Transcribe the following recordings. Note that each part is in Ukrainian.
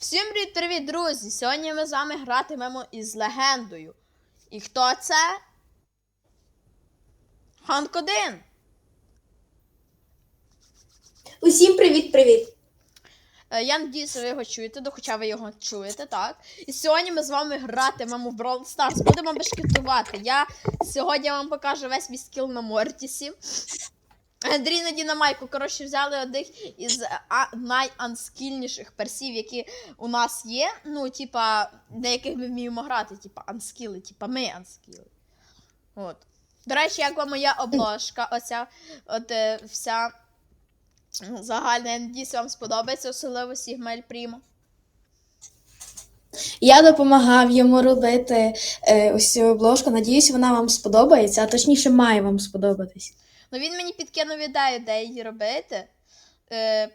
Всім привіт-привіт, друзі! Сьогодні ми з вами гратимемо із легендою. І хто це? Ханк 1. Усім привіт-привіт! Е, Я надіюся, ви його чуєте, ну, хоча ви його чуєте, так. І сьогодні ми з вами гратимемо в Brawl Stars. Будемо бешкетувати. Я сьогодні вам покажу весь мій скіл на Мортісі. Андрій на Дінамайку, коротше, взяли одних із найанскільніших персів, які у нас є. Ну, типа, на яких ми вміємо грати, типа анскіли, типа ми анскіли. От. До речі, як вам моя обложка, оця от е, вся загальна, я надіюсь, вам сподобається, особливо Сігмель Прімо. Я допомагав йому робити е, ось цю обложку. Надіюсь, вона вам сподобається, а точніше має вам сподобатись. Ну він мені підкинув ідею, де її робити. Е,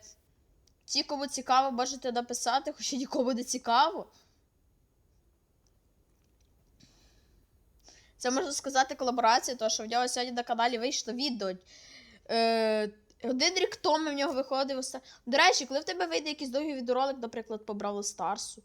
ті, кому цікаво, можете написати, хоча нікому не цікаво. Це можна сказати колаборація, тому що в нього сьогодні на каналі вийшло відео. Е, один рік тому в нього виходив. До речі, коли в тебе вийде якийсь довгий відеоролик, наприклад, по Бравл Старсу.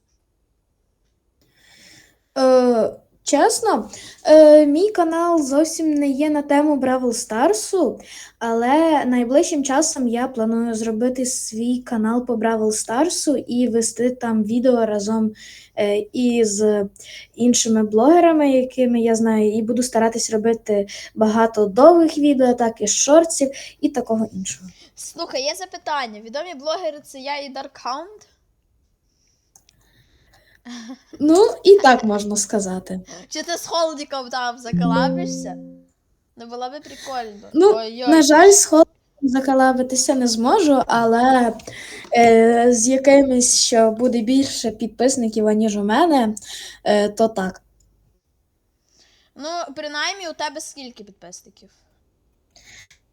Е, чесно, е, мій канал зовсім не є на тему Бравл Старсу, але найближчим часом я планую зробити свій канал по Бравл Старсу і вести там відео разом е, із іншими блогерами, якими я знаю, і буду старатись робити багато довгих відео, так і шортсів і такого іншого. Слухай, є запитання. Відомі блогери це я і Hound? Ну, і так можна сказати. Чи ти з холодиком там заколабишся? Ну було би прикольно. Ну, Ой-ой. На жаль, з холодом закалабитися не зможу, але е, з якимись, що буде більше підписників, аніж у мене, е, то так. Ну, принаймні, у тебе скільки підписників?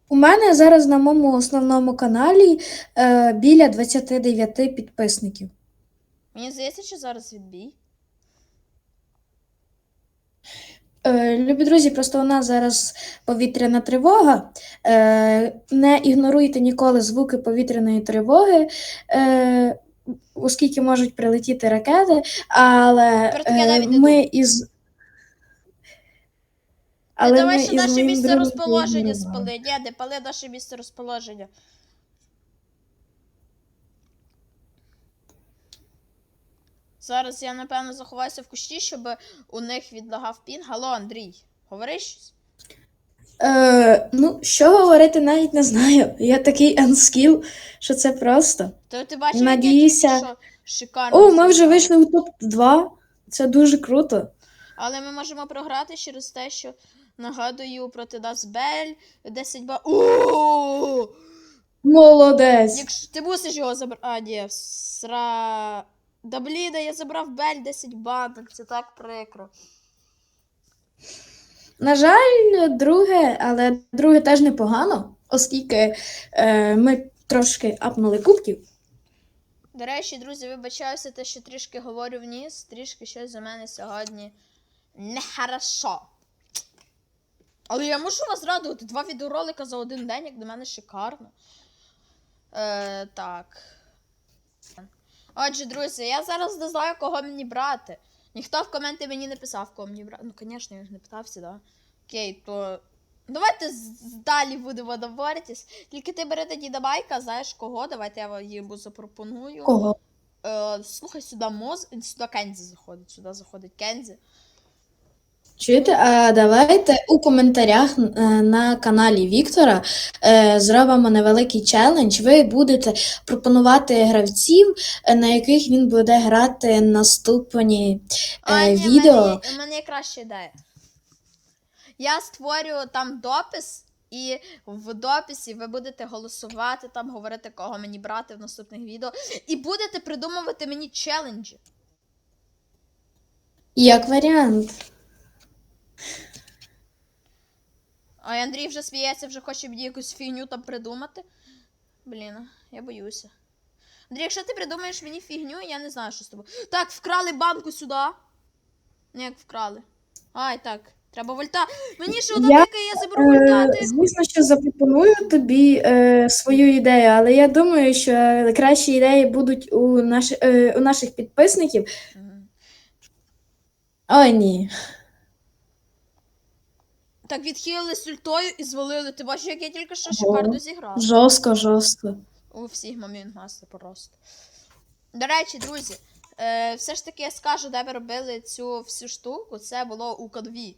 У мене зараз на моєму основному каналі е, біля 29 підписників. Мені здається, що зараз відбій. Е, Любі друзі, просто у нас зараз повітряна тривога. Е, Не ігноруйте ніколи звуки повітряної тривоги, е, оскільки можуть прилетіти ракети, але Про таке е, не ми із. Але ми давай ще із наше моїм місце другом розположення спали. Ні, не пали наше місце розположення. Зараз я, напевно, заховаюся в кущі, щоб у них відлагав пінг. Алло, Андрій, говори щось? Е, ну, що говорити, навіть не знаю. Я такий анскіл, що це просто. То ти бачив, Надіюся. як я тільки що шикарно. О, ми вже вийшли у топ-2. Це дуже круто. Але ми можемо програти через те, що нагадую проти нас Бель 10 ба. О! Молодець. Якщо ти мусиш його забрати. А, ні, сра. Да блін, я забрав Бель 10 банок, це так прикро. На жаль, друге, але друге теж непогано, оскільки е, ми трошки апнули кубків. До речі, друзі, вибачаюся, те, що трішки говорю вниз, трішки щось за мене сьогодні нехорошо. Але я мушу вас радувати. Два відеоролика за один день, як до мене шикарно. Е, так. Отже, друзі, я зараз не знаю, кого мені брати. Ніхто в коменти мені не писав, кого мені брати. Ну, звісно, я ж не питався, да? Окей, то. Давайте далі будемо доборитись. Тільки ти бери тоді Майка, знаєш кого? Давайте я їм запропоную. Кого? Е, слухай, сюди моз, сюди Кензі заходить, сюди заходить Кензі. Чуєте? А давайте у коментарях е, на каналі Віктора е, зробимо невеликий челендж. Ви будете пропонувати гравців, е, на яких він буде грати наступні А, е, ні, в відео. мене, в мене краща ідея. Я створю там допис, і в дописі ви будете голосувати, там говорити, кого мені брати в наступних відео. І будете придумувати мені челенджі. Як варіант. А Андрій вже сміється, вже хоче мені якусь фігню там придумати. Блін, я боюся. Андрій, якщо ти придумаєш мені фігню, я не знаю, що з тобою. Так, вкрали банку сюди. Ну, як вкрали. Ай, так, Треба вольта. Мені ще одна Я, я заберу вольта. Е, Ти... звісно, що запропоную тобі е, свою ідею, але я думаю, що кращі ідеї будуть у, наш, е, у наших підписників. Ой, ні. Так відхилились ультою і звалили. Ти бачиш, як я тільки що шикарно зіграв. Жорстко, жорстко. У всіх момент маси просто. До речі, друзі, е, все ж таки я скажу, де ви робили цю всю штуку. Це було у кодві.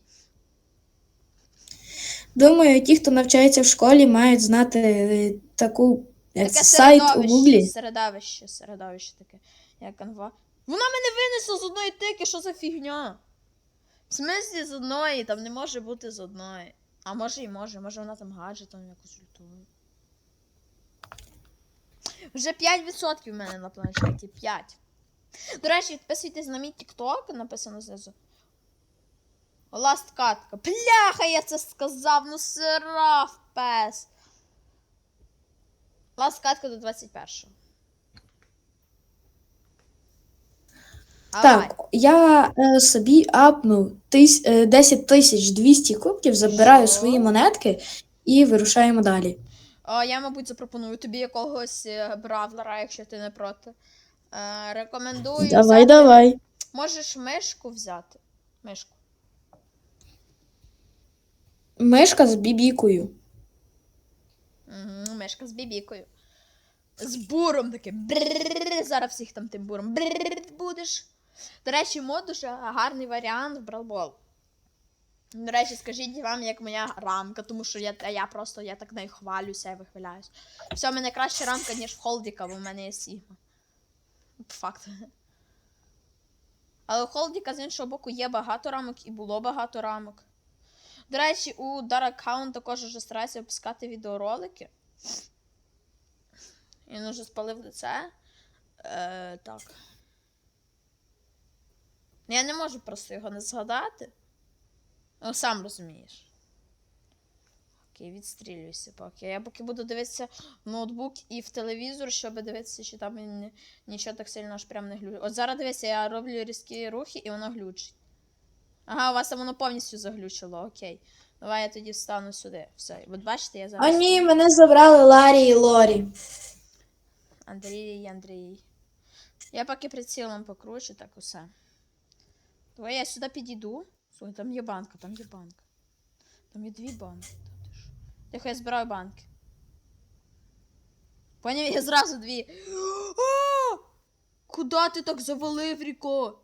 Думаю, ті, хто навчається в школі, мають знати е, таку як Таке сайт у середовище, Гуглі. середовище, середовище таке, як канва. Вона мене винесла з одної тики, що за фігня? В смислі з одної, там не може бути з одної. А може і може, може вона там гаджетом якось ультує. Вже 5% в мене на планшеті. 5. До речі, підписуйтесь на мій TikTok, написано знизу. Ласт катка. Бляха, я це сказав, ну сирав пес. Ласт катка до 21-го. Так, я е, собі апну тис, е, 10 тисяч 200 кубків, забираю Що? свої монетки і вирушаємо далі. О, я, мабуть, запропоную тобі якогось е, бравлера, якщо ти не проти. Е, рекомендую. Давай, взяти- давай. Можеш мишку взяти. Мишку. Мишка з бібікою. Угу, мишка з бібікою. З буром таким. Брррр, Зараз всіх там тим буром. Брррр будеш. До речі, мод дуже гарний варіант в Бралбол. До речі, скажіть вам, як моя рамка, тому що я, я просто я так нею хвалюся і вихваляюсь. Все, в мене краща рамка, ніж в Холдіка, бо в мене є Сігма. Факт. Але у Холдіка, з іншого боку, є багато рамок і було багато рамок. До речі, у Hound також вже старається випускати відеоролики. Він уже спалив лице. Е, так. Я не можу просто його не згадати. Ну, сам розумієш. Окей, відстрілюйся поки. Я поки буду дивитися в ноутбук і в телевізор, щоб дивитися, чи там ні- нічого так сильно аж прям не глючить. От зараз дивися, я роблю різкі рухи і воно глючить. Ага, у вас там воно повністю заглючило, окей. Давай я тоді встану сюди. Все. От бачите, я зараз. А ні, мене забрали Ларі і Лорі. Андрій, Андрій. Я поки прицілом покручу, так усе. Давай я сюди підійду. Слухай, там є банка, там є банка. Там є дві банки. Тихо, я збираю банки. Поняв, я зразу дві. Куда ти так завалив, Ріко?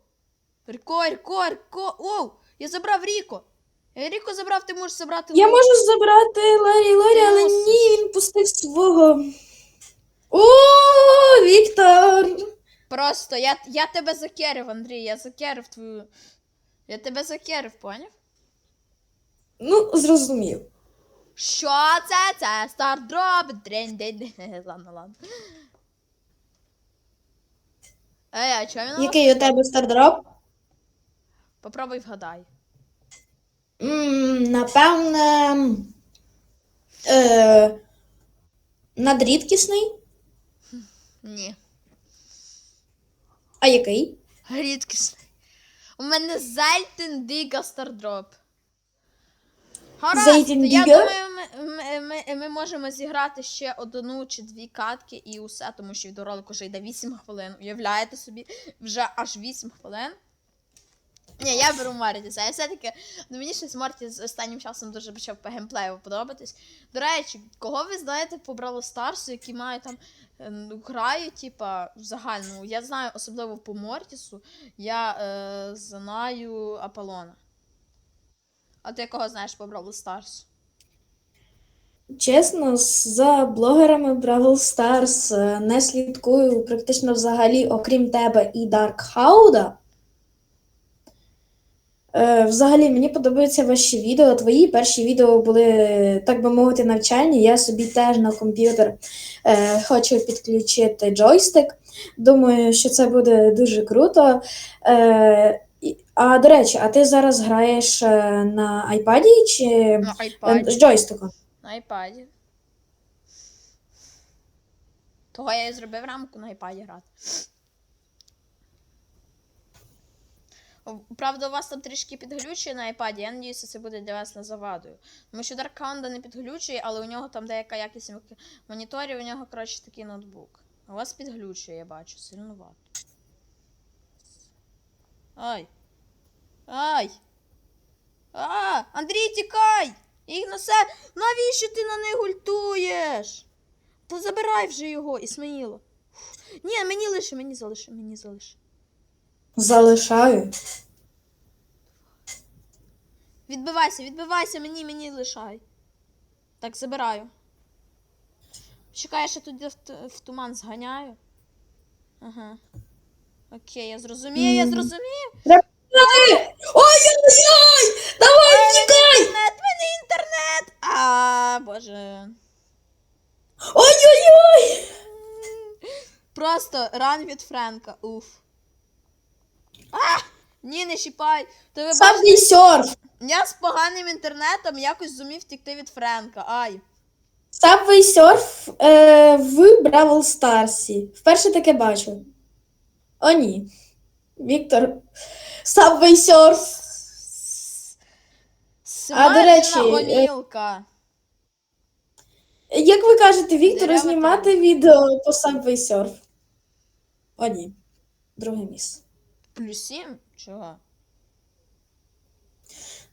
Ріко, Ріко, Ріко. Оу! Я забрав Ріко. Я Ріко забрав, ти можеш забрати Я можу забрати Ларі і але ні, він пустив свого. О, Віктор! Просто я, я тебе закерив, Андрій, я закерив твою. Я тебе закерив, поняв? Ну, зрозумів. Що це? Це стардроп. Дрень, день. Ладно, ладно. Ей, а чого він? Який у тебе стардроп? Попробуй вгадай. М, Напевне. Е, надрідкісний? Ні. А який? Рідкісний. У мене Зельтен Діга стардроп. Гаразд, я Діга? думаю, ми, ми, ми, ми можемо зіграти ще одну чи дві катки і усе, тому що відеоролик уже йде 8 хвилин. Уявляєте собі, вже аж 8 хвилин. Ні, я беру Мортіса. Я все-таки, ну мені щось Морті з останнім часом дуже почав по геймплею подобатись. До речі, кого ви знаєте по Бравл Старсу, які мають там е, ну, граю, типа, в загальному. Я знаю, особливо по Мортісу, я е, знаю Аполлона. А ти кого знаєш по Бравл Старсу? Чесно, за блогерами Бравл Старс е, не слідкую практично взагалі, окрім тебе і Дарк Хауда. Взагалі, мені подобаються ваші відео. Твої перші відео були, так би мовити, навчальні. Я собі теж на комп'ютер е, хочу підключити джойстик. Думаю, що це буде дуже круто. Е, а до речі, а ти зараз граєш е, на айпаді чи На е, з джойстиком? На айпаді. Того я і зробив рамку на айпаді грати. Правда, у вас там трішки підглючує на iPad, я надіюся, це буде для вас не завадою. Тому що Dark Hound не підглючує, але у нього там деяка якість моніторів, у нього, коротше, такий ноутбук. У вас підглючує, я бачу, сильнувато. Ай. Ай. А, Андрій, тікай! Ігнасе, навіщо ти на них гультуєш? Та забирай вже його, Ісмаїло. Ні, мені лише, мені залиши, мені залиши. Залишаю. Відбивайся, відбивайся, мені, мені лишай. Так, забираю. Чекай, я ще тут в, в туман зганяю. Ага. Окей, я зрозумів, я Мгм. зрозумів. Ой-ой-ой! Давай тікай! Інтернет, мене інтернет! А, боже. Ой-ой-ой! Просто ран від Френка. Уф. А! Ні, не чіпай. Ти ви бачите, серф! я з поганим інтернетом якось зумів втекти від Френка. Ай. Subway Surf е, в Бравл Старсі. Вперше таке бачу. О, ні. Віктор. Subway Surf. Смажена до речі, е, гомілка. Як ви кажете, Віктору Дерева знімати відео по Subway Surf? О, ні. Друге місце. Плюс сім? Чого?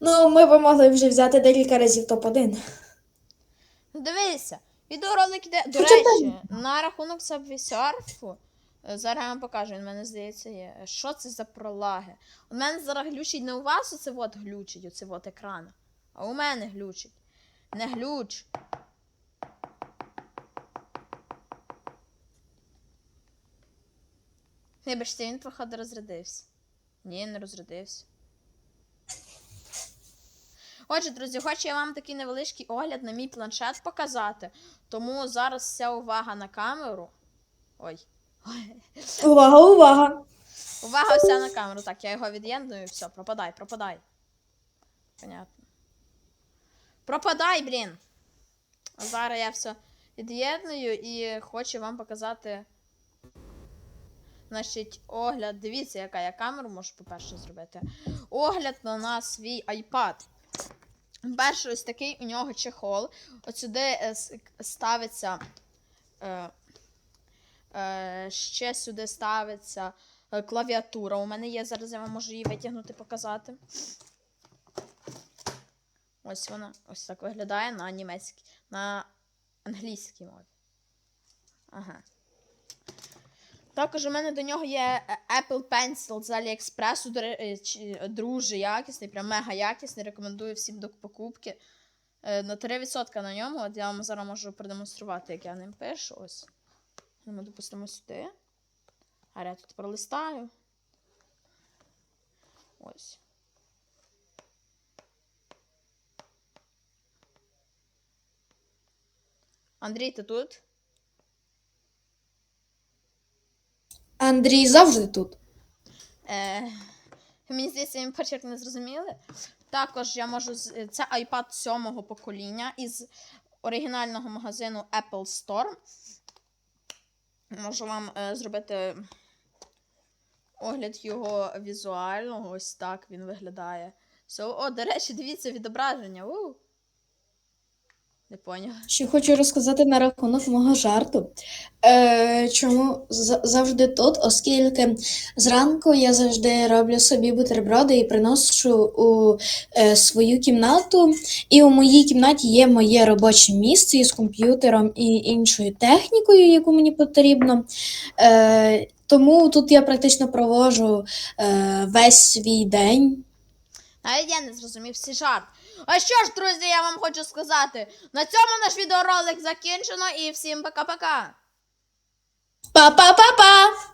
Ну, ми б могли вже взяти декілька разів топ-1. Ну, Дивися, відеоролик іде. До Хоча речі, на рахунок сабвісерфу. е, Зараз я вам покажу, він мене здається є. Що це за пролаги? У мене зараз глючить не у вас оце от глючить, оце от екран. А у мене глючить. Не глюч. Вибачте, він походу розрядився. Ні, не розрядився. Отже, друзі, хочу я вам такий невеличкий огляд на мій планшет показати. Тому зараз вся увага на камеру. Ой. Увага, увага! Увага вся на камеру. Так, я його від'єдную і все, пропадай, пропадай. Понятно. Пропадай, блін. Зараз я все від'єдную і хочу вам показати. Значить, огляд. Дивіться, яка я камеру можу, по-перше, зробити. Огляд на, на свій iPad. Перший ось такий у нього чехол. От сюди е, ставиться. Е, е, ще сюди ставиться е, клавіатура. У мене є, зараз я вам можу її витягнути, показати. Ось вона ось так виглядає на німецькій, на англійській мові. Ага. Також у мене до нього є е, Apple Pencil з AliExpress, е, е, дуже якісний, прям мега якісний. Рекомендую всім до покупки. На 3% на ньому. От я вам зараз можу продемонструвати, як я ним пишу. Ось. Ми допустимо сюди. А я тут пролистаю. Ось. Андрій, ти тут? Андрій завжди тут. Е, мені здається, він почерк не зрозуміли. Також я можу. з- Це iPad 7 покоління із оригінального магазину Apple Store. Можу вам е, зробити огляд його візуального. Ось так він виглядає. So, о, до речі, дивіться відображення. У. Не поняв. Ще хочу розказати на рахунок мого жарту. Е, чому за- завжди тут, оскільки зранку я завжди роблю собі бутерброди і приношу у е, свою кімнату. І у моїй кімнаті є моє робоче місце із комп'ютером і іншою технікою, яку мені потрібно. Е, тому тут я практично проводжу е, весь свій день. Навіть я не зрозумів всі жарт. А що ж, друзі, я вам хочу сказати. На цьому наш відеоролик закінчено і всім пока-пока. Па-па-па-па!